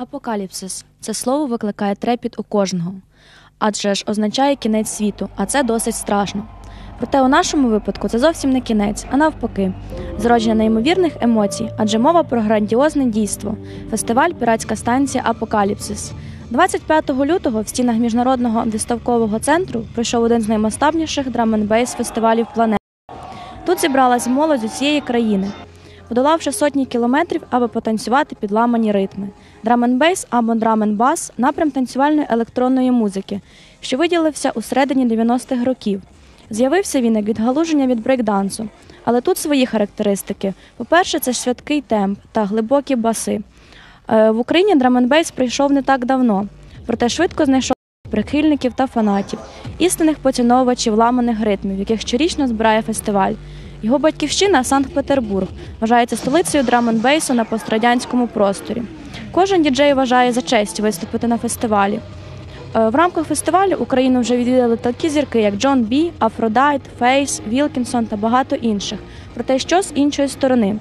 Апокаліпсис це слово викликає трепіт у кожного, адже ж означає кінець світу, а це досить страшно. Проте у нашому випадку це зовсім не кінець, а навпаки, зродження неймовірних емоцій, адже мова про грандіозне дійство фестиваль Піратська станція Апокаліпсис. 25 лютого в стінах міжнародного виставкового центру пройшов один з наймасштабніших драм-н-бейс фестивалів планети. Тут зібралась молодь усієї країни, подолавши сотні кілометрів, аби потанцювати під ламані ритми. Драм-н-бейс або драм-н-бас – напрям танцювальної електронної музики, що виділився у середині 90-х років. З'явився він як відгалуження від брейкдансу, але тут свої характеристики. По-перше, це швидкий темп та глибокі баси. Е, В Україні драм-н-бейс прийшов не так давно, проте швидко знайшов прихильників та фанатів, істинних поціновувачів ламаних ритмів, яких щорічно збирає фестиваль. Його батьківщина Санкт-Петербург вважається столицею драм-н-бейсу на пострадянському просторі. Кожен діджей вважає за честь виступити на фестивалі. Е, В рамках фестивалю Україну вже відвідали такі зірки, як Джон Бі, Афродайт, Фейс, Вілкінсон та багато інших. Проте що з іншої сторони?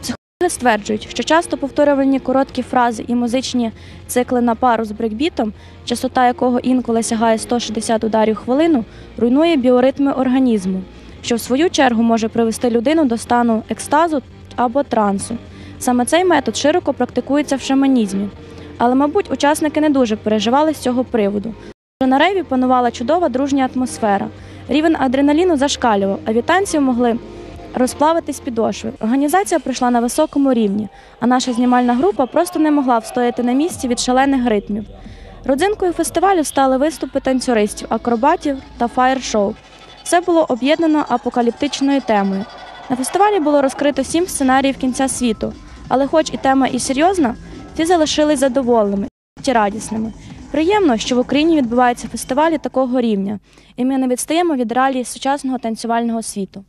Психологи стверджують, що часто повторювані короткі фрази і музичні цикли на пару з брейкбітом, частота якого інколи сягає 160 ударів хвилину, руйнує біоритми організму, що в свою чергу може привести людину до стану екстазу або трансу. Саме цей метод широко практикується в шаманізмі. Але, мабуть, учасники не дуже переживали з цього приводу. На рейві панувала чудова дружня атмосфера. Рівень адреналіну зашкалював, а вітанці могли розплавитись підошви. Організація пройшла на високому рівні, а наша знімальна група просто не могла встояти на місці від шалених ритмів. Родзинкою фестивалю стали виступи танцюристів, акробатів та фаєр-шоу. Все було об'єднано апокаліптичною темою. На фестивалі було розкрито сім сценаріїв кінця світу, але, хоч і тема і серйозна, всі залишились задоволеними і радісними. Приємно, що в Україні відбуваються фестивалі такого рівня, і ми не відстаємо від реалій сучасного танцювального світу.